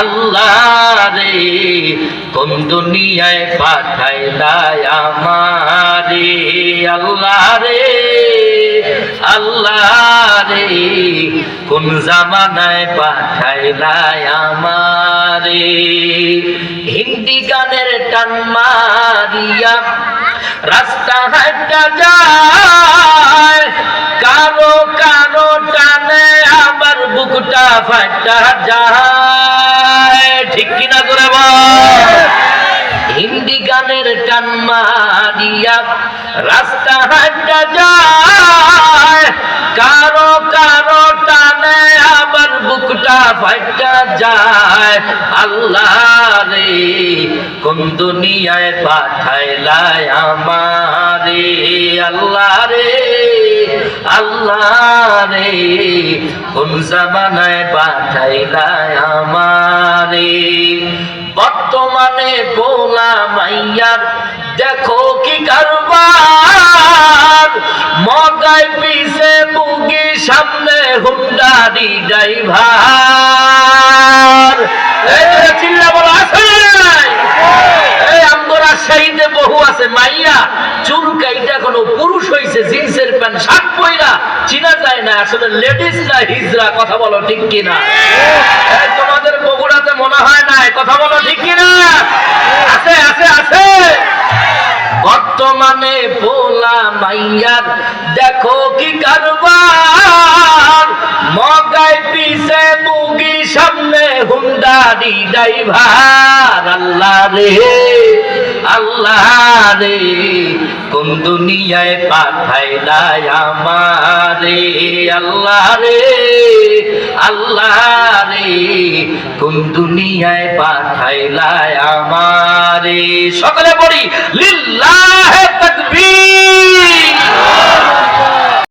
আল্লাহ রে কোন দুনিয়ায় পাঠাইলাই আমারে? আল্লাহ রে আল্লাহ রে কোন জামানায় পাঠাইলাই আমারে? হিন্দি গানের টান মারিয়া রাস্তা হাঁটা যায়, কারও কারও টানে আমার বুকটা ফাটা যায়। ঠিক কিনা করে হিন্দি গানের টান মারিয়া রাস্তা হাঁটা যায়। কারও কারও টানে আবার বুকটা ফাইটা যায়। আল্লাহ রে কোন দুনিয়ায় পাঠাইলাই আমারে আল্লাহ রে আল্লাহ রে কোন জামানায় পাঠাইলাই আমারে? বর্তমানে বোলা মাইয়ার, দেখো কি কারবার? মদাই পিছে বুগি সামনে হুন্ডারি ড্রাইভার। চুল কাইটা কোনো পুরুষ হইছে, জিন্সের প্যান্ট, শার্ট পইরা চিনা যায় না, আসলে লেডিস না, হিজরা, কথা বলো ঠিক কিনা? তোমাদের বগুড়াতে মনে হয় না কথা বলো ঠিক কিনা? আছে আছে আছে। বর্তমানে পোলা মাইয়ার দেখো কি কারবার। মগাই পিছে মুগি, সামনে হুন্ডারি ড্রাইভার। আল্লাহ রে আল্লাহ রে। কোন দুনিয়ায় পাঠাইলাই আমারে? আল্লাহ রে আল্লাহ রে, কোন দুনিয়ায় পাঠাইলাই আমারে? সকলে পড়ি তাকবীর